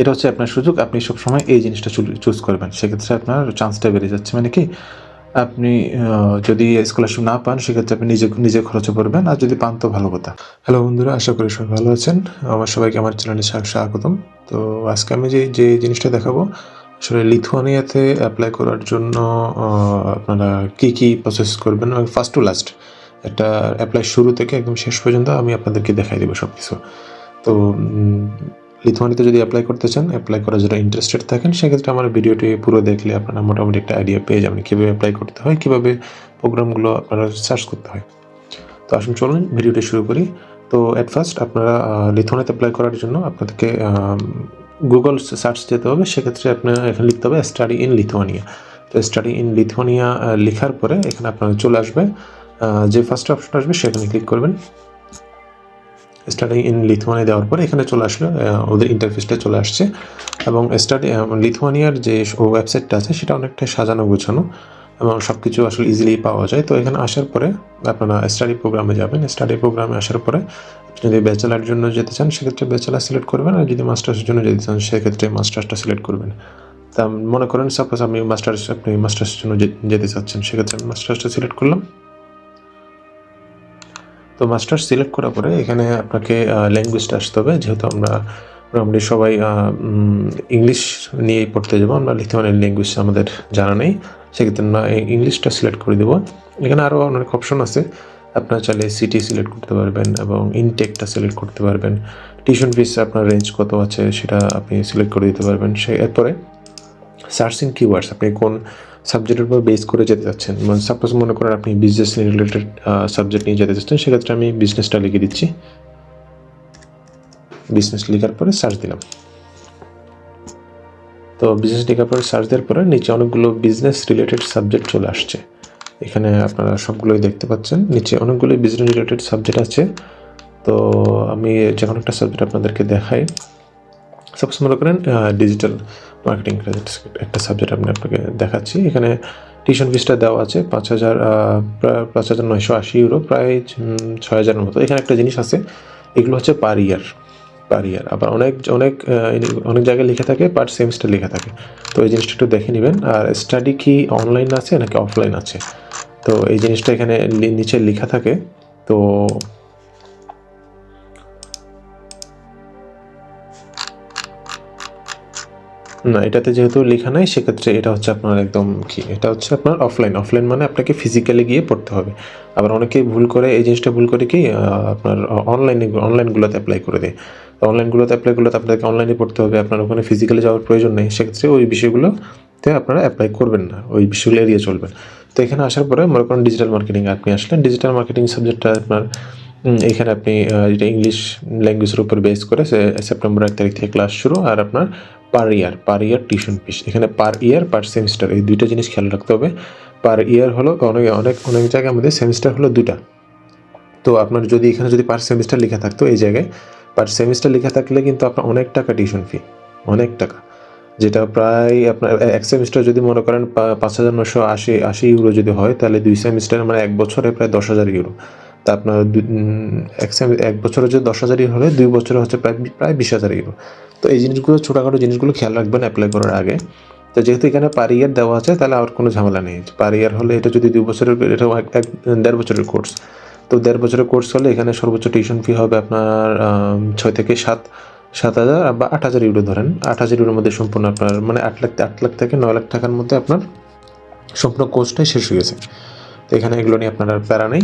এটা হচ্ছে আপনার সুযোগ, আপনি সবসময় এই জিনিসটা চুজ করবেন। সেক্ষেত্রে আপনার চান্সটা বেড়ে যাচ্ছে। মানে কি, আপনি যদি স্কলারশিপ না পান, সেক্ষেত্রে আপনি নিজে নিজে খরচে পড়বেন আর যদি পান তো ভালো কথা। হ্যালো বন্ধুরা, আশা করি সবাই ভালো আছেন। আমার সবাইকে আমার চ্যানেলে স্বাগতম। তো আজকে আমি যে যে জিনিসটা দেখাবো, আসলে লিথুয়ানিয়াতে অ্যাপ্লাই করার জন্য আপনারা কি কি প্রসেস করবেন? ফার্স্ট টু লাস্ট একটা অ্যাপ্লাই শুরু থেকে একদম শেষ পর্যন্ত আমি আপনাদেরকে দেখাই দেবো সব কিছু তো লিথুয়ানিতে যদি অ্যাপ্লাই করতে চান অ্যাপ্লাই করার যারা ইন্টারেস্টেড থাকেন, সেক্ষেত্রে আমার ভিডিওটি পুরো দেখলে আপনারা মোটামুটি একটা আইডিয়া পেয়ে যাবেন কীভাবে অ্যাপ্লাই করতে হয়, কীভাবে প্রোগ্রামগুলো আপনারা সার্চ করতে হয়। তো আসুন চলুন ভিডিওটি শুরু করি। তো অ্যাট ফার্স্ট আপনারা লিথুয়ানিতে অ্যাপ্লাই করার জন্য আপনাদেরকে গুগল সার্চ যেতে হবে। সেক্ষেত্রে আপনার এখানে লিখতে হবে স্টাডি ইন লিথুয়ানিয়া তো স্টাডি ইন লিথুয়ানিয়া লেখার পরে এখানে আপনারা চলে আসবে যে ফার্স্ট অপশন আসবে, সেখানে ক্লিক করবেন। স্টাডি ইন লিথুয়ানিয়া দেওয়ার পরে এখানে চলে আসলো ওদের ইন্টারফেসটা চলে আসছে। এবং স্টাডি লিথুয়ানিয়ার যে ওয়েবসাইটটা আছে, সেটা অনেকটা সাজানো গোছানো এবং সব কিছু আসলে ইজিলি পাওয়া যায়। তো এখানে আসার পরে আপনারা স্টাডি প্রোগ্রামে যাবেন। স্টাডি প্রোগ্রামে আসার পরে যদি ব্যাচেলার জন্য যেতে চান, সেক্ষেত্রে ব্যাচেলার সিলেক্ট করবেন আর যদি মাস্টার্সের জন্য যেতে চান, সেক্ষেত্রে মাস্টার্সটা সিলেক্ট করবেন। তা মনে করেন সাপোজ আমি মাস্টার্স আপনি মাস্টার্সের জন্য যেতে চাচ্ছেন, সেক্ষেত্রে আমি মাস্টার্সটা সিলেক্ট করলাম। তো মাস্টার্স সিলেক্ট করার পরে এখানে আপনাকে ল্যাঙ্গুয়েজটা আসতে হবে। যেহেতু আমরা মোটামুটি সবাই ইংলিশ নিয়েই পড়তে যাব, আমরা লিথুয়ানিয়ান ল্যাঙ্গুয়েজ আমাদের জানা নেই। সেক্ষেত্রে আমরা ইংলিশটা সিলেক্ট করে দেবো। এখানে আরও অনেক অপশন আছে। আপনার চাইলে সিটি সিলেক্ট করতে পারবেন এবং ইনটেকটা সিলেক্ট করতে পারবেন। টিউশন ফিস আপনার রেঞ্জ কত আছে সেটা আপনি সিলেক্ট করে দিতে পারবেন সে এরপরে সার্চিং কিওয়ার্ডস আপনি কোন সাবজেক্টের উপর বেস করে যেতে চাচ্ছেন। মানে সাপোজ মনে করেন আপনি বিজনেস রিলেটেড সাবজেক্ট নিয়ে যেতে চাচ্ছেন, সেক্ষেত্রে আমি বিজনেসটা লিখে দিচ্ছি। বিজনেস লেখার পরে সার্চ দিলাম। তো বিজনেস লেখার পরে সার্চ দেওয়ার পরে নিচে অনেকগুলো বিজনেস রিলেটেড সাবজেক্ট চলে আসছে। এখানে আপনারা সবগুলোই দেখতে পাচ্ছেন। নিচে অনেকগুলোই বিজনেস রিলেটেড সাবজেক্ট আছে। তো আমি যে কোনো একটা সাবজেক্ট আপনাদেরকে দেখাই। সাপোজ মনে করেন ডিজিটাল মার্কেটিং একটা সাবজেক্ট আমি আপনাকে দেখাচ্ছি। এখানে টিউশন ফিসটা দেওয়া আছে পাঁচ হাজার পাঁচ হাজার নয়শো আশি ইউরো প্রায় ছয় হাজারের মতো। এখানে একটা জিনিস আছে, এগুলো হচ্ছে পার ইয়ার পার ইয়ার আবার অনেক অনেক অনেক জায়গায় লিখে থাকে পার সেমিস্টার লেখা থাকে। তো এই জিনিসটা একটু দেখে নেবেন। আর স্টাডি কি অনলাইন আছে নাকি অফলাইন আছে? তো এই জিনিসটা এখানে নিচে লেখা থাকে। তো না, এটাতে যেহেতু লেখা নাই, সেক্ষেত্রে এটা হচ্ছে আপনার একদম কি? এটা হচ্ছে আপনার অফলাইন অফলাইন মানে আপনাকে ফিজিক্যালি গিয়ে পড়তে হবে। আবার অনেকে ভুল করে, এই জিনিসটা ভুল করে কি আপনার অনলাইনে অনলাইনগুলোতে অ্যাপ্লাই করে দেয়। তো অনলাইনগুলোতে অ্যাপ্লাই করলে তো আপনাকে অনলাইনে পড়তে হবে, আপনার ওখানে ফিজিক্যালি যাওয়ার প্রয়োজন নেই। সেক্ষেত্রে ওই বিষয়গুলোতে আপনারা অ্যাপ্লাই করবেন না, ওই বিষয়গুলো এড়িয়ে চলবেন। তো এখানে আসার পরে মনে করেন ডিজিটাল মার্কেটিং আপনি আসলেন। ডিজিটাল মার্কেটিং সাবজেক্টটা আপনার এখানে আপনি এটা ইংলিশ ল্যাঙ্গুয়েজের উপর বেস করে সেপ্টেম্বর এক তারিখ থেকে ক্লাস শুরু। আর আপনার পার ইয়ার পার ইয়ার টিউশন ফিস এখানে পার ইয়ার পার সেমিস্টার এই দুইটা জিনিস খেয়াল রাখতে হবে। পার ইয়ার হলো অনেক অনেক অনেক জায়গায় আমাদের সেমিস্টার হলো দুটা তো আপনার যদি এখানে যদি পার সেমিস্টার লেখা থাকতো এই জায়গায় পার সেমিস্টার লেখা থাকলে কিন্তু আপনার অনেক টাকা টিউশন ফি অনেক টাকা। যেটা প্রায় আপনার, এক সেমিস্টার যদি মনে করেন পাঁচ হাজার নশো আশি আশি ইউরো যদি হয়, তাহলে দুই সেমিস্টার মানে এক বছরে প্রায় দশ হাজার ইউরো তা আপনার এক বছরে যদি দশ হাজার ইউরো হলে দুই বছরে হচ্ছে প্রায় প্রায় বিশ হাজার ইউরো তো এই জিনিসগুলো, ছোটোখাটো জিনিসগুলো খেয়াল রাখবেন অ্যাপ্লাই করার আগে। তো যেহেতু এখানে পার ইয়ার দেওয়া আছে, তাহলে আর কোনো ঝামেলা নেই। পার ইয়ার হলে এটা যদি দুই বছরের, এটা এক দেড় বছরের কোর্স তো দেড় বছরের কোর্স হলে এখানে সর্বোচ্চ টিউশন ফি হবে আপনার ছয় থেকে সাত সাত হাজার বা আট হাজার ইউরো ধরেন। আট হাজার ইউরোর মধ্যে সম্পূর্ণ আপনার মানে আট লাখ আট লাখ থেকে নয় লাখ টাকার মধ্যে আপনার সম্পূর্ণ কোর্সটাই শেষ হয়ে গেছে। তো এখানে এগুলো নিয়ে আপনার আর প্যারা নেই।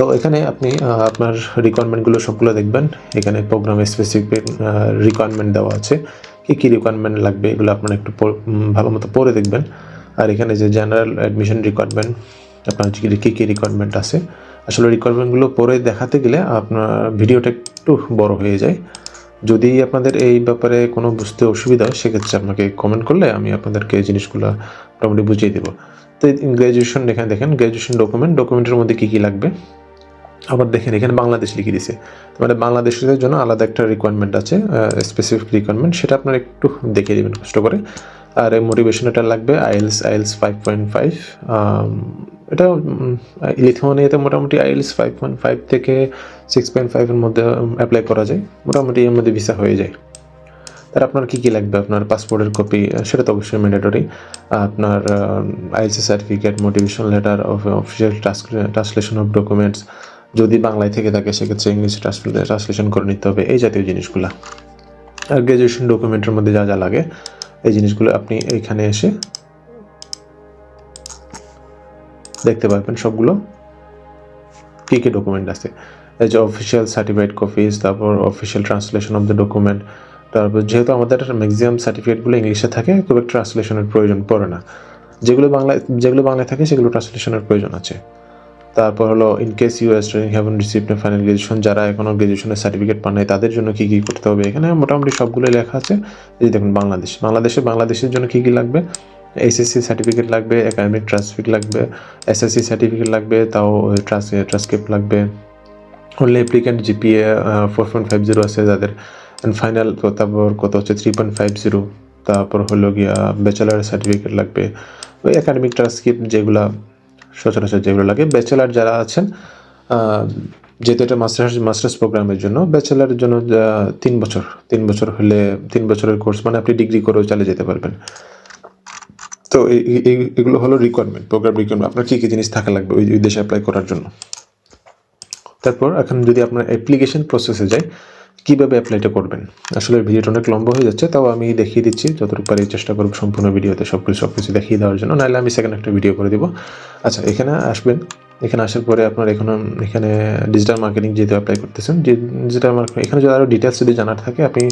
তো এখানে আপনি আপনার রিকোয়ারমেন্টগুলো সবগুলো দেখবেন। এখানে প্রোগ্রাম স্পেসিফিক রিকোয়ারমেন্ট দেওয়া আছে। কী কী রিকোয়ারমেন্ট লাগবে এগুলো আপনারা একটু ভালো মতো পড়ে দেখবেন। আর এখানে যে জেনারেল অ্যাডমিশন রিকোয়ারমেন্ট আপনার কী কী রিকোয়ারমেন্ট আছে। আসলে রিকোয়ারমেন্টগুলো পরে দেখাতে গেলে আপনার ভিডিওটা একটু বড় হয়ে যায়। যদি আপনাদের এই ব্যাপারে কোনো বুঝতে অসুবিধা হয়, সেক্ষেত্রে আপনাকে কমেন্ট করলে আমি আপনাদেরকে এই জিনিসগুলো মোটামুটি বুঝিয়ে দেবো। তো গ্র্যাজুয়েশন এখানে দেখেন গ্র্যাজুয়েশন ডকুমেন্ট ডকুমেন্টের মধ্যে কী কী লাগবে? আবার দেখেন, এখানে বাংলাদেশ লিখে দিছে। মানে বাংলাদেশের জন্য আলাদা একটা রিকোয়ারমেন্ট আছে স্পেসিফিক রিকোয়ারমেন্ট সেটা আপনারা একটু দেখে দেবেন কষ্ট করে। আর এই মোটিভেশন এটা লাগবে IELTS IELTS five point five এটা লিথুয়ানিয়াতে মোটামুটি আইএলস ফাইভ পয়েন্ট ফাইভ থেকে সিক্স পয়েন্ট ফাইভের মধ্যে অ্যাপ্লাই করা যায়। মোটামুটি এর মধ্যে ভিসা হয়ে যায়। তার আপনার কী কী লাগবে? আপনার পাসপোর্টের কপি সেটা তো অবশ্যই ম্যান্ডেটরি আপনার IC certificate motivation letter of official translation of documents যদি বাংলায় থেকে থাকে, সেক্ষেত্রে ইংলিশে ট্রান্সলেশন করে নিতে হবে এই জাতীয় জিনিসগুলো। আর গ্র্যাজুয়েশন ডকুমেন্টের মধ্যে যা যা লাগে, এই জিনিসগুলো আপনি এইখানে এসে দেখতে পারবেন সবগুলো। কী কী ডকুমেন্ট আছে? এই যে অফিসিয়াল সার্টিফাইড কপিস তারপর official translation of the document তারপর যেহেতু আমাদের ম্যাক্সিমাম সার্টিফিকেটগুলো ইংলিশে থাকে, খুব একটা ট্রান্সলেশনের প্রয়োজন পড়ে না। যেগুলো বাংলায় যেগুলো বাংলায় থাকে, সেগুলো ট্রান্সলেশনের প্রয়োজন আছে। তারপর হলো in case you are student haven't receive final graduation যারা এখনও গ্রাজুয়েশনের সার্টিফিকেট পান নাই তাদের জন্য কী কী করতে হবে? এখানে মোটামুটি সবগুলো লেখা আছে। এই দেখুন, বাংলাদেশ। বাংলাদেশে, বাংলাদেশের জন্য কী কী লাগবে? এসএসসি সার্টিফিকেট লাগবে একাডেমিক ট্রান্সফিক লাগবে এসএসসি সার্টিফিকেট লাগবে, তাও ট্রান্স ট্রান্সক্রিপ্ট লাগবে। Only applicant GPA four point five zero আছে যাদের। ফাইনাল তারপর কত হচ্ছে? থ্রি পয়েন্ট ফাইভ জিরো তারপর হলো গিয়া ব্যাচেলার সার্টিফিকেট লাগবে। ওই একাডেমিক ট্রান্সক্রিপ্ট যেগুলা সচরাচর যেগুলো লাগে ব্যাচেলার যারা আছেন যেহেতু এটা মাস্টার্স মাস্টার্স প্রোগ্রামের জন্য ব্যাচেলারের জন্য তিন বছর তিন বছর হলে, তিন বছরের কোর্স মানে আপনি ডিগ্রি করেও চালিয়ে যেতে পারবেন। তো এগুলো হলো রিকোয়ারমেন্ট প্রোগ্রাম রিকোয়ারমেন্ট আপনার কী কী জিনিস থাকা লাগবে ওই দেশে অ্যাপ্লাই করার জন্য? তারপর এখন যদি আপনার অ্যাপ্লিকেশন প্রসেসে যাই কীভাবে অ্যাপ্লাইটা করবেন? আসলে ভিডিওটা অনেক লম্বা হয়ে যাচ্ছে, তাও আমি দেখিয়ে দিচ্ছি, যতটুকু পারি চেষ্টা করব সম্পূর্ণ ভিডিওতে সব কিছু সব কিছু দেখিয়ে দেওয়ার জন্য, নাহলে আমি সেকেন্ড একটা ভিডিও করে দিব। আচ্ছা এখানে আসবেন, এখানে আসার পরে আপনার এখানে এখানে ডিজিটাল মার্কেটিং যেহেতু অ্যাপ্লাই করতেছেন ডিজিটাল মার্কেটিং এখানে যদি আরও ডিটেলস যদি জানার থাকে, আপনি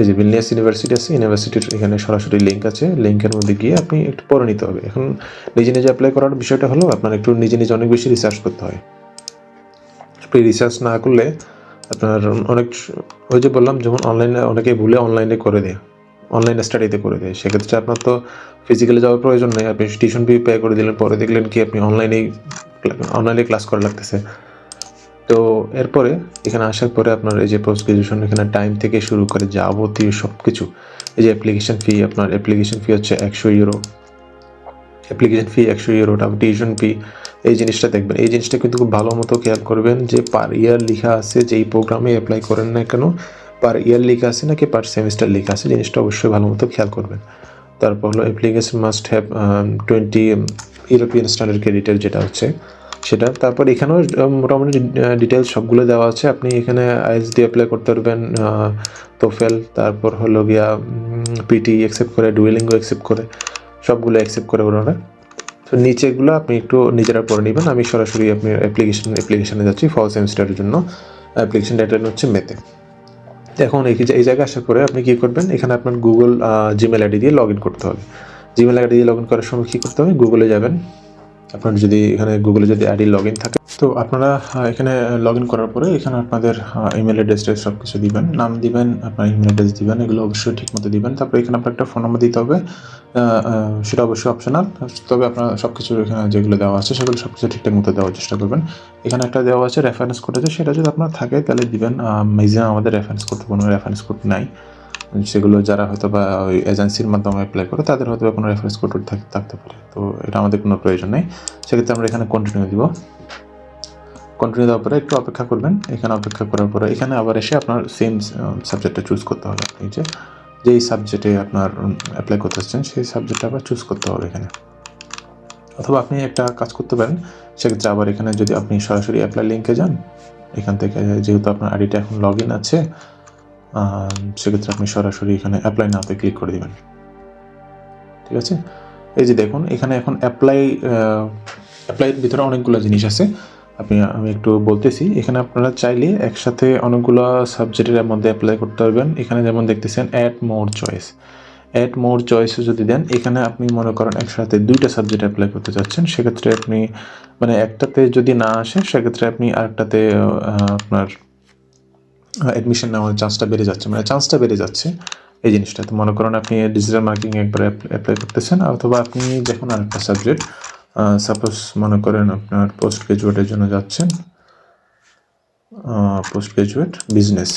এই যে বিলনিয়াস ইউনিভার্সিটি আছে ইউনিভার্সিটির এখানে সরাসরি লিঙ্ক আছে লিঙ্কের মধ্যে গিয়ে আপনি একটু পড়ে নিতে হবে। এখন নিজে নিজে অ্যাপ্লাই করার বিষয়টা হলো, আপনার একটু নিজে নিজে অনেক বেশি রিসার্চ করতে হয়। আপনি রিসার্চ না করলে আপনার অনেক ওই যে বললাম, যেমন অনলাইনে অনেকে ভুলে অনলাইনে করে দেয়। অনলাইন স্টাডিতে করে দেয়। সেক্ষেত্রে আপনার তো ফিজিক্যালি যাওয়ার প্রয়োজন নেই। আপনি টিউশন ফি পে করে দিলেন, পরে দেখলেন কি আপনি অনলাইনেই অনলাইনে ক্লাস করা লাগতেছে। তো এরপরে, এখানে আসার পরে আপনার এই যে পোস্ট গ্রাজুয়েশন এখানে টাইম থেকে শুরু করে যাবতীয় সব কিছু এই যে অ্যাপ্লিকেশন ফি আপনার অ্যাপ্লিকেশন ফি হচ্ছে একশো ইউরো অ্যাপ্লিকেশন ফি একশো ইউরো তারপর টিউশন ফি এই জিনিসটা দেখবেন। এই জিনিসটা কিন্তু খুব ভালো মতো খেয়াল করবেন যে পার ইয়ার লেখা আছে, যেই প্রোগ্রামে অ্যাপ্লাই করেন না কেন পার ইয়ার লেখা আছে নাকি পার সেমিস্টার লেখা আছে, জিনিসটা অবশ্যই ভালো মতো খেয়াল করবেন। তারপর হলো application must have twenty European standard ক্রেডিটের যেটা হচ্ছে, সেটা। তারপর এখানেও মোটামুটি ডিটেলস সবগুলো দেওয়া আছে। আপনি এখানে আইএস দিয়ে অ্যাপ্লাই করতে পারবেন তোফেল তারপর হলো গিয়া পিটি অ্যাকসেপ্ট করে ডুয়েলিঙ্গো অ্যাকসেপ্ট করে। সবগুলো অ্যাকসেপ্ট করে ওনারা তো নিচেগুলো আপনি একটু নিজেরা পরে নেবেন। আমি সরাসরি আপনি অ্যাপ্লিকেশন অ্যাপ্লিকেশানে যাচ্ছি ফল সেমিস্টারের জন্য। অ্যাপ্লিকেশন ডেটলাইন হচ্ছে মেতে এখন এই এই জায়গায় আসার পরে আপনি কী করবেন? এখানে আপনার গুগল জিমেল আইডি দিয়ে লগ ইন করতে হবে। জিমেল আইডি দিয়ে লগ ইন করার সময় কী করতে হবে? গুগলে যাবেন। আপনার যদি এখানে গুগলে যদি আইডি লগ ইন থাকে, তো আপনারা এখানে লগ ইন করার পরে এখানে আপনাদের ইমেল অ্যাড্রেস সব কিছু দিবেন, নাম দিবেন, আপনার ইমেল অ্যাড্রেস দিবেন, এগুলো অবশ্যই ঠিক মতো দিবেন। তারপরে এখানে আপনার একটা ফোন নাম্বার দিতে হবে সেটা অবশ্যই অপশনাল তবে আপনার সব কিছু এখানে যেগুলো দেওয়া আছে, সেগুলো সব কিছু ঠিকঠাক মতো দেওয়ার চেষ্টা করবেন। এখানে একটা দেওয়া আছে রেফারেন্স কোড আছে, সেটা যদি আপনার থাকে, তাহলে দিবেন। ম্যাক্সিমাম আমাদের রেফারেন্স কোড কোনো রেফারেন্স কোড নাই। সেগুলো যারা হয়তো বা ওই এজেন্সির মাধ্যমে অ্যাপ্লাই করে, তাদের হয়তো কোনো রেফারেন্স কোড থাকতে পারে। তো এটা আমাদের কোনো প্রয়োজন নেই। সেক্ষেত্রে আমরা এখানে কন্টিনিউ দিব। কন্টিনিউ দেওয়ার পরে একটু অপেক্ষা করবেন। এখানে অপেক্ষা করার পরে এখানে আবার এসে আপনার সেম সাবজেক্টটা চুজ করতে হবে। আপনি যে, যেই সাবজেক্টে আপনার অ্যাপ্লাই করতে চাচ্ছেন সেই সাবজেক্টটা আবার চুজ করতে হবে এখানে। অথবা আপনি একটা কাজ করতে পারেন। সেক্ষেত্রে আবার এখানে যদি আপনি সরাসরি অ্যাপ্লাই লিঙ্কে যান, এখান থেকে যেহেতু আপনার আইডিটা এখন লগ ইন আছে সেক্ষেত্রে আপনি সরাসরি এখানে অ্যাপ্লাই নাওতে ক্লিক করে দিবেন। ঠিক আছে? এই যে দেখুন, এখানে এখন অ্যাপ্লাই অ্যাপ্লাইয়ের ভিতরে অনেকগুলো জিনিস আছে। আপনি, আমি একটু বলতেছি, এখানে আপনারা চাইলে একসাথে অনেকগুলো সাবজেক্টের মধ্যে অ্যাপ্লাই করতে পারবেন। এখানে যেমন দেখতেছেন add more choice add more চয়েসে যদি দেন, এখানে আপনি মনে করেন একসাথে দুইটা সাবজেক্ট অ্যাপ্লাই করতে চাচ্ছেন। সেক্ষেত্রে আপনি মানে একটাতে যদি না আসে, সেক্ষেত্রে আপনি আরেকটাতে আপনার অ্যাডমিশন নেওয়ার চান্সটা বেড়ে যাচ্ছে। মানে চান্সটা বেড়ে যাচ্ছে এই জিনিসটা। তো মনে করেন আপনি ডিজিটাল মার্কেটিং একবার অ্যাপ্লাই করতেছেন, অথবা আপনি যখন আরেকটা সাবজেক্ট সাপোজ মনে করেন আপনার পোস্ট গ্রাজুয়েটের জন্য যাচ্ছেন পোস্ট গ্রাজুয়েট বিজনেস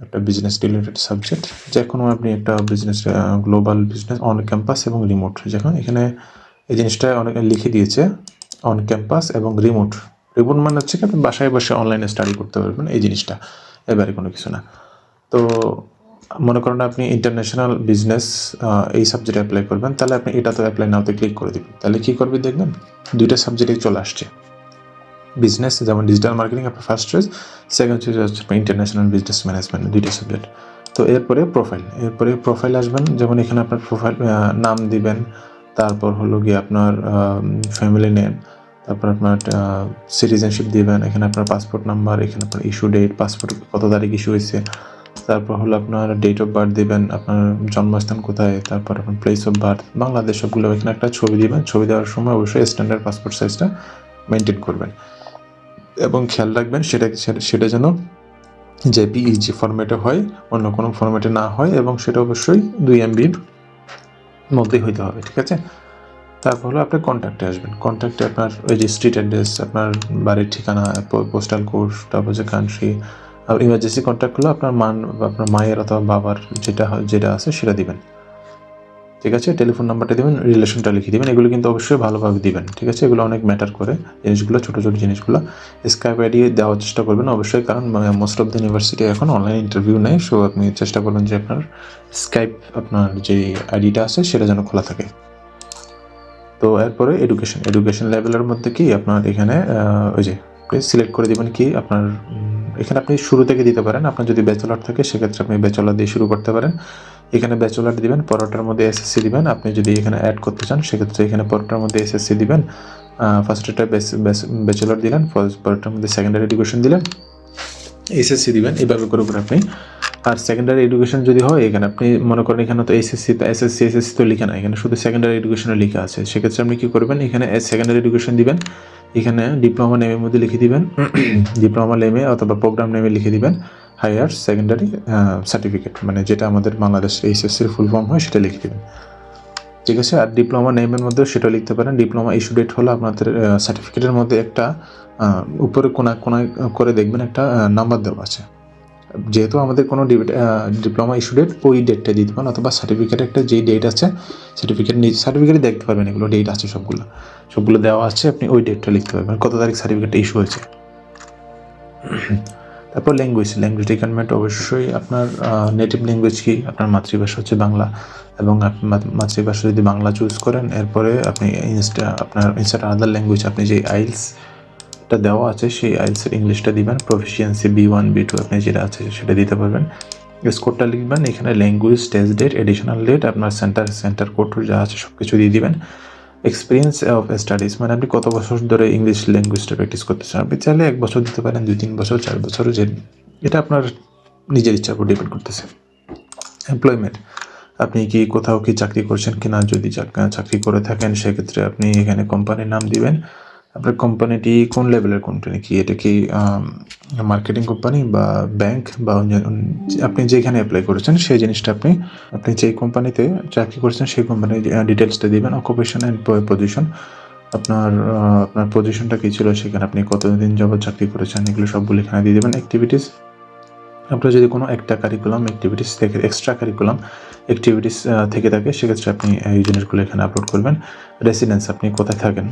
একটা বিজনেস রিলেটেড সাবজেক্ট যে কোনো আপনি একটা business global business on campus এবং রিমোট যখন এখানে এই জিনিসটা অনেক লিখে দিয়েছে অন ক্যাম্পাস এবং রিমোট রিমোট মানে হচ্ছে কি আপনি বাসায় বসে অনলাইনে স্টাডি করতে পারবেন, এই জিনিসটা। এবারে কোনো কিছু না। তো মনে করেন আপনি ইন্টারন্যাশনাল বিজনেস এই সাবজেক্টে অ্যাপ্লাই করবেন, তাহলে আপনি এটা তো অ্যাপ্লাই নাওতে ক্লিক করে দিবেন। তাহলে কী করবে দেখবেন? দুইটা সাবজেক্টে চলে আসছে। বিজনেস যেমন ডিজিটাল মার্কেটিং আপনার ফার্স্ট চয়েস সেকেন্ড চয়েস হচ্ছে ইন্টারন্যাশনাল বিজনেস ম্যানেজমেন্ট দুইটা সাবজেক্ট তো এরপরে প্রোফাইল এরপরে প্রোফাইল আসবেন, যেমন এখানে আপনার প্রোফাইল নাম দিবেন, তারপর হলো গিয়ে আপনার ফ্যামিলি নেম তারপর আপনার সিটিজেনশিপ দিবেন, এখানে আপনার পাসপোর্ট নাম্বার এখানে আপনার ইস্যু ডেট পাসপোর্ট কত তারিখ ইস্যু হয়েছে। তারপর হলো আপনার ডেট অফ বার্থ দিবেন, আপনার জন্মস্থান কোথায়, তারপর আপনার প্লেস অফ বার্থ বাংলাদেশ সবগুলো এখানে একটা ছবি দিবেন। ছবি দেওয়ার সময় অবশ্যই স্ট্যান্ডার্ড পাসপোর্ট সাইজটা মেনটেন করবেন। এবং খেয়াল রাখবেন, সেটা সেটা যেন জেপিইজি ফরম্যাটে হয়, অন্য কোনো ফরম্যাটে না হয়, এবং সেটা অবশ্যই দুই এমবির মধ্যেই হইতে হবে, ঠিক আছে? তারপর হলো আপনি কন্ট্যাক্টে আসবেন। কন্ট্যাক্টে আপনার ওই যে স্ট্রিট অ্যাড্রেস আপনার বাড়ির ঠিকানা পোস্টাল কোড তারপর যে কান্ট্রি আর ইমার্জেন্সি কন্ট্যাক্টগুলো আপনার মান, আপনার মায়ের অথবা বাবার যেটা যেটা আছে সেটা দিবেন। ঠিক আছে? টেলিফোন নাম্বারটা দেবেন রিলেশনটা লিখে দিবেন, এগুলো কিন্তু অবশ্যই ভালোভাবে দিবেন। ঠিক আছে? এগুলো অনেক ম্যাটার করে জিনিসগুলো, ছোটো ছোটো জিনিসগুলো। স্কাইপ আইডি দেওয়ার চেষ্টা করবেন অবশ্যই, কারণ মোস্ট অফ দ্য ইউনিভার্সিটি এখন অনলাইন ইন্টারভিউ নেয় সো আপনি চেষ্টা করবেন যে আপনার স্কাইপ আপনার যে আইডিটা আছে সেটা যেন খোলা থাকে। তো এরপরে এডুকেশন এডুকেশন লেভেলের মধ্যে কি আপনার এখানে ওই যে সিলেক্ট করে দিবেন কি আপনার এখানে আপনি শুরু থেকে দিতে পারেন। আপনার যদি ব্যাচেলর থাকে, সেক্ষেত্রে আপনি ব্যাচেলর দিয়ে শুরু করতে পারেন। এখানে ব্যাচেলর দিবেন, পরোটার মধ্যে এসএসসি দিবেন। আপনি যদি এখানে অ্যাড করতে চান, সেক্ষেত্রে এখানে পরোটার মধ্যে এসএসসি দিবেন। ফার্স্ট এটা ব্যাচেলর দিলেন পরোটার মধ্যে সেকেন্ডারি এডুকেশন দিলেন। এসএসসি দিবেন এইভাবে করে করে আপনি আর সেকেন্ডারি এডুকেশন যদি হয়, এখানে আপনি মনে করেন এখানে তো এসএসসি এসএসসি এসএসসি তো লেখা না এখানে শুধু সেকেন্ডারি এডুকেশনে লেখা আছে। সেক্ষেত্রে আপনি কী করবেন? এখানে সেকেন্ডারি এডুকেশন দিবেন। এখানে ডিপ্লোমা নেমের মধ্যে লিখে দিবেন। ডিপ্লোমা নেমে অথবা প্রোগ্রাম নেমে লিখে দিবেন। হায়ার সেকেন্ডারি সার্টিফিকেট মানে যেটা আমাদের বাংলাদেশ এইচএসসির ফুল ফর্ম হয়, সেটা লিখে দেবেন। ঠিক আছে? আর ডিপ্লোমা নেমের মধ্যেও সেটা লিখতে পারেন। ডিপ্লোমা ইস্যু ডেট হলো আপনাদের সার্টিফিকেটের মধ্যে একটা উপরে কোনা, কোনায় করে দেখবেন একটা নাম্বার দেওয়া আছে। যেহেতু আমাদের কোনো ডিপ্লোমা ইস্যু ডেট ওই ডেটটা দিতে পারেন, অথবা সার্টিফিকেট একটা যেই ডেট আছে সার্টিফিকেট নিজে সার্টিফিকেটে দেখতে পারবেন এগুলো ডেট আছে সবগুলো। সবগুলো দেওয়া আছে, আপনি ওই ডেটটা লিখতে পারবেন, কত তারিখ সার্টিফিকেটটা ইস্যু হয়েছে। তারপর ল্যাঙ্গুয়েজ ল্যাঙ্গুয়েজ রিকোয়ারমেন্ট অবশ্যই আপনার নেটিভ ল্যাঙ্গুয়েজ কি, আপনার মাতৃভাষা হচ্ছে বাংলা, এবং আপনি মাতৃভাষা যদি বাংলা চুজ করেন, এরপরে আপনি ইনস্টা আপনার ইনস্টা আদার ল্যাঙ্গুয়েজ আপনি যে আইলসটা দেওয়া আছে, সেই আইলসের ইংলিশটা দিবেন। Proficiency B one B two আপনি যেটা আছে, সেটা দিতে পারবেন। স্কোরটা লিখবেন, এখানে language test date additional date আপনার সেন্টার সেন্টার কোড যা আছে সব কিছু দিয়ে দিবেন। এক্সপিরিয়েন্স অফ স্টাডিজ মানে আপনি কত বছর ধরে ইংলিশ ল্যাঙ্গুয়েজটা প্র্যাকটিস করতেছেন আপনি চাইলে এক বছর দিতে পারেন, দুই তিন বছর, চার বছর যে এটা আপনার নিজের ইচ্ছার উপর ডিপেন্ড করতেছে। এমপ্লয়মেন্ট আপনি কি কোথাও কি চাকরি করছেন কি না যদি চাকরি করে থাকেন, সেক্ষেত্রে আপনি এখানে কোম্পানির নাম দিবেন। আপনার কোম্পানিটি কোন লেভেলের কোম্পানি কি এটা কি মার্কেটিং কোম্পানি বা ব্যাংক বা আপনি যেখানে অ্যাপ্লাই করেছেন সেই জিনিসটা আপনি আপনি যেই কোম্পানিতে চাকরি করেছেন সেই কোম্পানির ডিটেলসটা দিবেন অকুপেশন অ্যান্ড পজিশন আপনার আপনার পজিশনটা কী ছিল সেখানে আপনি কতদিন যাবত চাকরি করেছেন, এগুলো সবগুলো এখানে দিয়ে দেবেন। অ্যাক্টিভিটিস আপনার যদি কোনো একটা কারিকুলাম অ্যাক্টিভিটিস থেকে এক্সট্রা কারিকুলাম অ্যাক্টিভিটিস থেকে থাকে, সেক্ষেত্রে আপনি এই জিনিসগুলো এখানে আপলোড করবেন। রেসিডেন্স আপনি কোথায় থাকেন?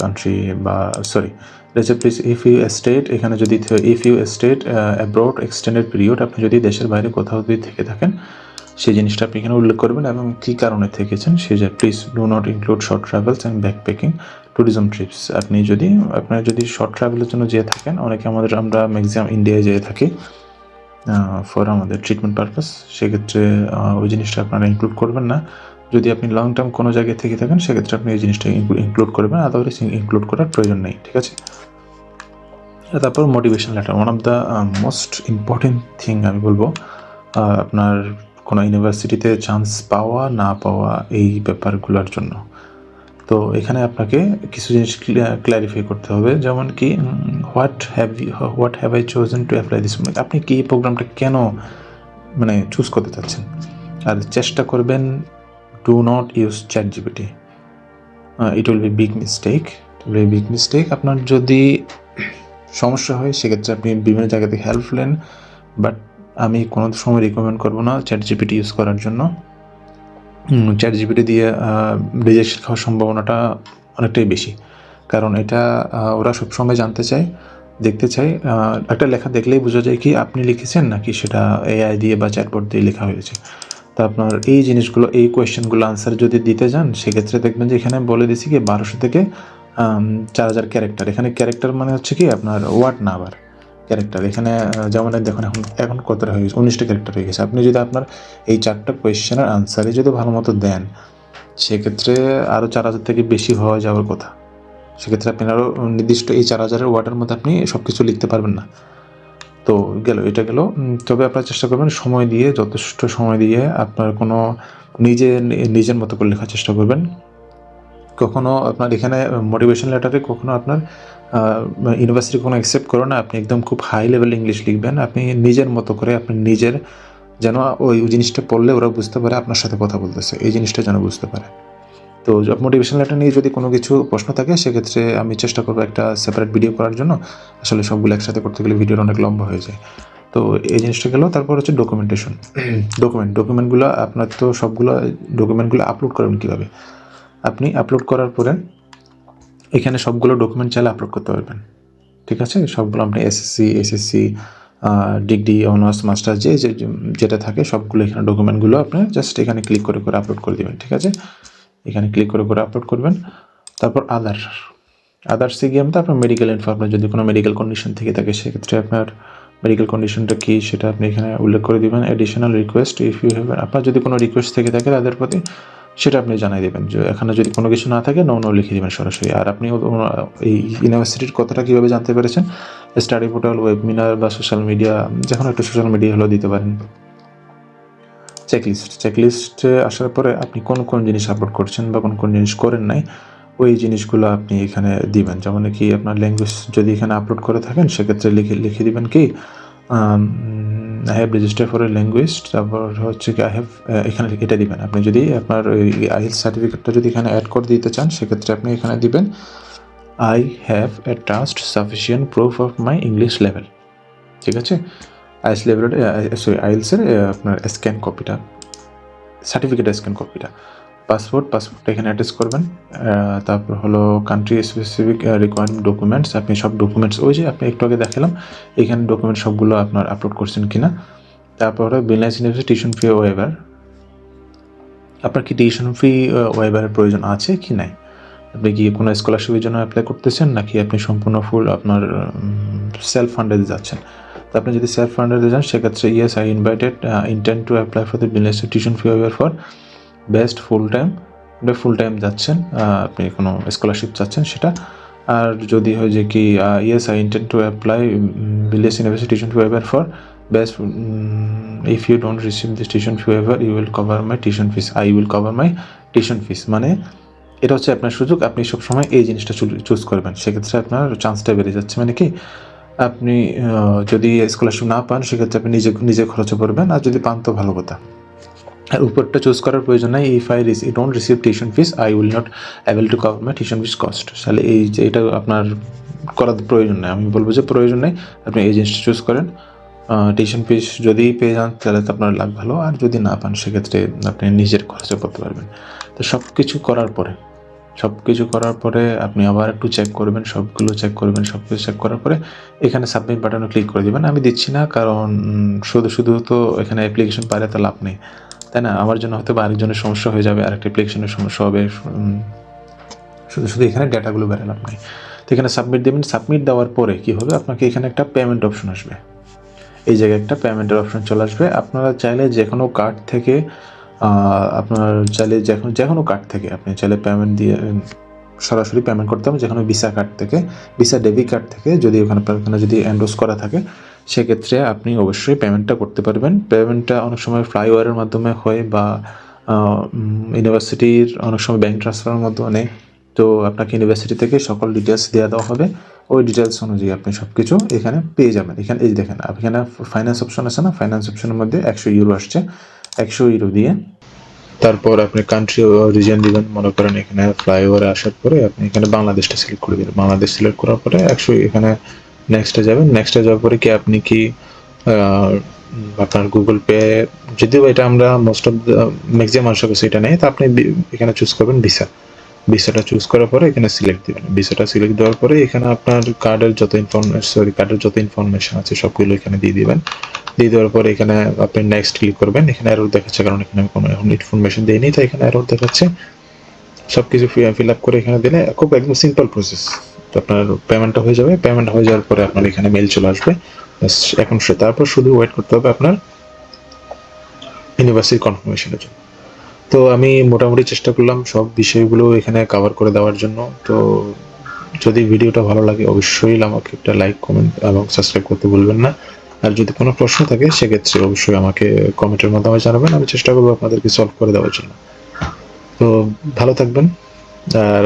কান্ট্রি বা sorry let's please if you state এখানে যদি if you state abroad extended period আপনি যদি দেশের বাইরে কোথাও যদি থেকে থাকেন, সেই জিনিসটা আপনি এখানে উল্লেখ করবেন এবং কী কারণে থেকেছেন সে যে please do not include short travels and backpacking tourism trips আপনি যদি, আপনার যদি শর্ট ট্রাভেলের জন্য যেয়ে থাকেন, অনেকে আমাদের, আমরা ম্যাক্সিমাম ইন্ডিয়ায় যেয়ে থাকি ফর আমাদের ট্রিটমেন্ট পারপাস সেক্ষেত্রে ওই জিনিসটা আপনারা ইনক্লুড করবেন না। যদি আপনি লং টার্ম কোনো জায়গায় থেকে থাকেন, সেক্ষেত্রে আপনি এই জিনিসটা ইনক্লুড করবেন আদারওয়াইজ ইনক্লুড করার প্রয়োজন নেই, ঠিক আছে? তারপর motivation letter one of the most important thing আমি বলব আপনার কোনো ইউনিভার্সিটিতে চান্স পাওয়া, না পাওয়া এই ব্যাপারগুলোর জন্য। তো এখানে আপনাকে কিছু জিনিস ক্ল্যারিফাই করতে হবে। যেমন কি what have what have I chosen to apply this আপনি কি এই প্রোগ্রামটা কেন মানে চুজ করতে চাচ্ছেন? আর চেষ্টা করবেন do not use chat GPT it will be big mistake be big mistake আপনার যদি সমস্যা হয় সেক্ষেত্রে আপনি বিভিন্ন জায়গা থেকে হেল্প নেন বাট আমি কোনো সময় রিকমেন্ড করব না চ্যাট জিপিটি ইউজ করার জন্য। চ্যাট জিপিটি দিয়ে রিজেকশন খাওয়ার সম্ভাবনাটা অনেকটাই বেশি। কারণ এটা ওরা সবসময় জানতে চায় দেখতে আহ, একটা লেখা দেখলেই বোঝা যায় কি আপনি লিখেছেন নাকি সেটা এআই দিয়ে বা চ্যাটবোর্ড দিয়ে লেখা হয়েছে। তা আপনার এই জিনিসগুলো, এই কোয়েশ্চেনগুলো আনসার যদি দিতে যান, সেক্ষেত্রে দেখবেন যে এখানে বলে দিছি কি বারোশো থেকে চার হাজার ক্যারেক্টার এখানে ক্যারেক্টার মানে হচ্ছে কি আপনার ওয়ার্ড না আবার ক্যারেক্টার এখানে যেমন দেখুন, এখন এখন কতটা হয়ে গেছে? উনিশটা ক্যারেক্টার হয়ে গেছে। আপনি যদি আপনার এই চারটা কোয়েশ্চেনের আনসারই যদি ভালো মতো দেন, সেক্ষেত্রে আরও চার হাজার থেকে বেশি হওয়া যাওয়ার কথা। সেক্ষেত্রে আপনি আরও নির্দিষ্ট এই চার হাজারের ওয়ার্ডের মধ্যে আপনি সব কিছু লিখতে পারবেন না। তো গেল, এটা গেল। তবে আপনার চেষ্টা করবেন সময় দিয়ে, যথেষ্ট সময় দিয়ে আপনার কোনো নিজে, নিজের মতো করে লেখার চেষ্টা করবেন। কখনো আপনার এখানে মোটিভেশন লেটারে কখনো আপনার ইউনিভার্সিটি কোনো অ্যাকসেপ্ট করো না, আপনি একদম খুব হাই লেভেল ইংলিশ লিখবেন। আপনি নিজের মতো করে, আপনি নিজের যেন ওই জিনিসটা পড়লে ওরা বুঝতে পারে আপনার সাথে কথা বলতেছে। এই জিনিসটা যেন বুঝতে পারে। তো মোটিভেশন লেটার নিয়ে যদি কোনো কিছু প্রশ্ন থাকে, সেক্ষেত্রে আমি চেষ্টা করব একটা সেপারেট ভিডিও করার জন্য। আসলে সবগুলো একসাথে করতে গেলে ভিডিওর অনেক লম্বা হয়ে যায়। তো এই জিনিসটা গেল, তারপর হচ্ছে ডকুমেন্টেশন ডকুমেন্ট ডকুমেন্টগুলো আপনার তো সবগুলো ডকুমেন্টগুলো আপলোড করবেন কীভাবে? আপনি আপলোড করার পরে এখানে সবগুলো ডকুমেন্ট চাইলে আপলোড করতে পারবেন। ঠিক আছে? সবগুলো আপনি SSC SSC degree honours master যে যে, যেটা থাকে, সবগুলো এখানে ডকুমেন্টগুলো আপনি জাস্ট এখানে ক্লিক করে করে আপলোড করে দেবেন। ঠিক আছে? এখানে ক্লিক করে করে আপলোড করবেন। তারপর আদার আদার্সে গিয়ে আমরা আপনার মেডিকেল ইনফো আপনার যদি কোনো মেডিকেল কন্ডিশন থেকে থাকে, সেক্ষেত্রে আপনার মেডিকেল কন্ডিশনটা কী সেটা আপনি এখানে উল্লেখ করে দিবেন। Additional request if you have আপনার যদি কোনো রিকোয়েস্ট থেকে থাকে তাদের প্রতি, সেটা আপনি জানাই দেবেন। যে এখানে যদি কোনো কিছু না থাকে নো নো লিখে দেবেন সরাসরি। আর আপনি এই ইউনিভার্সিটির কথাটা কীভাবে জানতে পেরেছেন? স্টাডি পোর্টাল ওয়েবমিনার বা সোশ্যাল মিডিয়া যে কোনো একটা সোশ্যাল মিডিয়া হলেও দিতে পারেন। চেকলিস্ট চেকলিস্টে আসার পরে আপনি কোন কোন জিনিস আপলোড করছেন বা কোন কোন জিনিস করেন নাই, ওই জিনিসগুলো আপনি এখানে দিবেন। যেমন কি আপনার ল্যাঙ্গুয়েজ যদি এখানে আপলোড করে থাকেন, সেক্ষেত্রে লিখে লিখে দিবেন কি I have register for a language তারপর হচ্ছে কি আই হ্যাভ এখানে এটা দিবেন। আপনি যদি আপনার ওই আইএল সার্টিফিকেটটা যদি এখানে অ্যাড করে দিতে চান, সেক্ষেত্রে আপনি এখানে দিবেন I have trust sufficient proof of my English level ঠিক আছে? আইএস লেভেলের সরি আইএলসের আপনার স্ক্যান কপিটা সার্টিফিকেট স্ক্যান কপিটা। পাসপোর্ট পাসপোর্ট এখানে অ্যাটাচ করবেন। তারপর হলো কান্ট্রি স্পেসিফিক রিকোয়ারমেন্ট ডকুমেন্টস আপনি সব ডকুমেন্টস ওই যে আপনি একটু আগে দেখালাম, এখানে ডকুমেন্ট সবগুলো আপনার আপলোড করছেন কিনা। তারপর হলো Vilnius university tuition fee waiver আপনার কি টিউশন ফি ওয়েবারের প্রয়োজন আছে কি নাই? আপনি কি কোনো স্কলারশিপের জন্য অ্যাপ্লাই করতেছেন, নাকি আপনি সম্পূর্ণ ফুল আপনার সেলফ ফান্ডেড যাচ্ছেন? আপনি যদি সেলফ ফান্ডেড যান সেক্ষেত্রে yes I invited intent to apply for the business tuition fee waiver for best full time full time যাচ্ছেন আপনি কোনো স্কলারশিপ চাচ্ছেন সেটা। আর যদি হয় যে কি yes I intent to apply বিলিয়াস university tuition fee waiver for best if you don't receive this tuition fee waiver you will cover my tuition fees I will cover my tuition fees মানে এটা হচ্ছে আপনার সুযোগ, আপনি সবসময় এই জিনিসটা choose করবেন। সেক্ষেত্রে আপনার চান্সটা বেড়ে যাচ্ছে। মানে কি? আপনি যদি স্কলারশিপ না পান, সেক্ষেত্রে আপনি নিজে নিজে খরচ করবেন আর যদি পান তো ভালো কথা। আর উপরটা চুজ করার প্রয়োজন নাই if I re don't receive tuition fees I will not able to cover my tuition fees cost তাহলে এই যে, এটা আপনার করার প্রয়োজন নেই। আমি বলব যে প্রয়োজন নেই, আপনি এই জিনিসটা চুজ করেন টিউশন ফিস যদি পেয়ে যান, তাহলে তো আপনার লাভ ভালো। আর যদি না পান, সেক্ষেত্রে আপনি নিজের খরচে করতে পারবেন। তো সব কিছু করার পরে সব কিছু করার পরে আপনি আবার একটু চেক করবেন, সবগুলো চেক করবেন সব কিছু চেক করার পরে এখানে সাবমিট বাটনে ক্লিক করে দেবেন। আমি দিচ্ছি না, কারণ শুধু শুধু তো এখানে অ্যাপ্লিকেশন পারে তো লাভ নেই। তাই না? আমার জন্য হয়তো বা আরেকজনের সমস্যা হয়ে যাবে, আরেকটা অ্যাপ্লিকেশনের সমস্যা হবে শুধু শুধু এখানে ডেটাগুলো লাভ নেই। তো এখানে সাবমিট দেবেন। সাবমিট দেওয়ার পরে কি হবে? আপনাকে এখানে একটা পেমেন্ট অপশন আসবে। এই জায়গায় একটা পেমেন্টের অপশন চলে আসবে। আপনারা চাইলে যে কোনো কার্ড থেকে আপনার চাইলে যে কোনো যে কোনো কার্ড থেকে। আপনি চাইলে পেমেন্ট দিয়ে সরাসরি পেমেন্ট করতে হবে যেখানে ভিসা কার্ড থেকে। ভিসা ডেবিট কার্ড থেকে যদি ওখানে আপনার ওখানে যদি এন্ডোজ করা থাকে, সেক্ষেত্রে আপনি অবশ্যই পেমেন্টটা করতে পারবেন। পেমেন্টটা অনেক সময় ফ্লাইওভারের মাধ্যমে হয় বা ইউনিভার্সিটির অনেক সময় ব্যাংক ট্রান্সফারের মাধ্যমে তো আপনাকে ইউনিভার্সিটি থেকে সকল ডিটেলস দেওয়া দেওয়া হবে। ওই ডিটেলস অনুযায়ী আপনি সব কিছু এখানে পেয়ে যাবেন। এখানে এই দেখেন, এখানে ফাইন্যান্স অপশন আছে না? ফাইন্যান্স অপশনের মধ্যে একশো ইউরো আসছে। একশো ইউরো দিয়ে। তারপর আপনি কান্ট্রি রিজন দিবেন, মনে করেন এখানে ফ্লাইওভারে আসার পরে আপনি এখানে বাংলাদেশটা সিলেক্ট করে দিবেন। বাংলাদেশ সিলেক্ট করার পরে একশো এখানে নেক্সটে যাবেন। নেক্সটে যাওয়ার পরে কি আপনি কি আপনার গুগল পে যদিও এটা আমরা মোস্ট অফ ম্যাক্সিমাম মানুষের কাছে এটা নেই, তা আপনি এখানে চুজ করবেন ভিসা ভিসাটা চুজ করার পরে এখানে সিলেক্ট দিবেন। ভিসাটা সিলেক্ট দেওয়ার পরে এখানে আপনার কার্ডের যত ইনফরমেশন সরি কার্ডের যত ইনফরমেশন আছে সবগুলো এখানে দিয়ে দিবেন। দিয়ে দেওয়ার পরে এখানে আপনি নেক্সট ক্লিক করবেন। এখানে এরর দেখাচ্ছে কারণ এখানে আমি কোনো এখন ইনফরমেশন দিইনি, তাই এখানে এরর দেখাচ্ছে। সব কিছু ফিল আপ করে এখানে দিলে খুব একদম সিম্পল প্রসেস তো আপনার পেমেন্টটা হয়ে যাবে। পেমেন্ট হয়ে যাওয়ার পরে আপনার এখানে মেল চলে আসবে। এখন তারপর শুধু ওয়েট করতে হবে আপনার ইউনিভার্সিটি কনফার্মেশনের জন্য। তো আমি মোটামুটি চেষ্টা করলাম সব বিষয়গুলো এখানে কভার করে দেওয়ার জন্য। তো যদি ভিডিওটা ভালো লাগে অবশ্যই আমাকে একটা লাইক কমেন্ট এবং সাবস্ক্রাইব করতে ভুলবেন না। আর যদি কোনো প্রশ্ন থাকে, সেক্ষেত্রে অবশ্যই আমাকে কমেন্টের মাধ্যমে জানাবেন। আমি চেষ্টা করব আপনাদেরকে সলভ করে দেওয়ার জন্য। তো ভালো থাকবেন। আর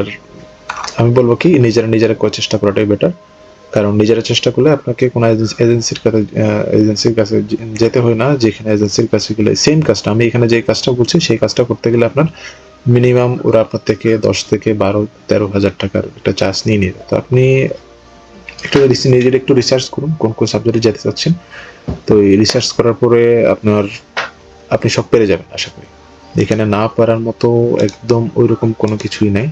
আমি বলব কি, নিজেরা নিজেরা চেষ্টা করাটাই বেটার কারণ নিজেরা চেষ্টা করলে আপনাকে কোনো এজেন্সির কাছে এজেন্সির কাছে যেতে হয় না, যেখানে এজেন্সির কাছে গেলে সেম কাজটা। আমি এখানে যে কাজটা করছি, সেই কাজটা করতে গেলে আপনার মিনিমাম ওরা আপনার থেকে দশ থেকে বারো, তেরো হাজার টাকার একটা চার্জ নিয়ে নেবে। তো আপনি একটু নিজের একটু রিসার্চ করুন, কোন কোন সাবজেক্টে যেতে চাচ্ছেন। তো এই রিসার্চ করার পরে আপনার, আপনি সব পেরে যাবেন, আশা করি। এখানে না পারার মতো একদম ওইরকম কোনো কিছুই নাই।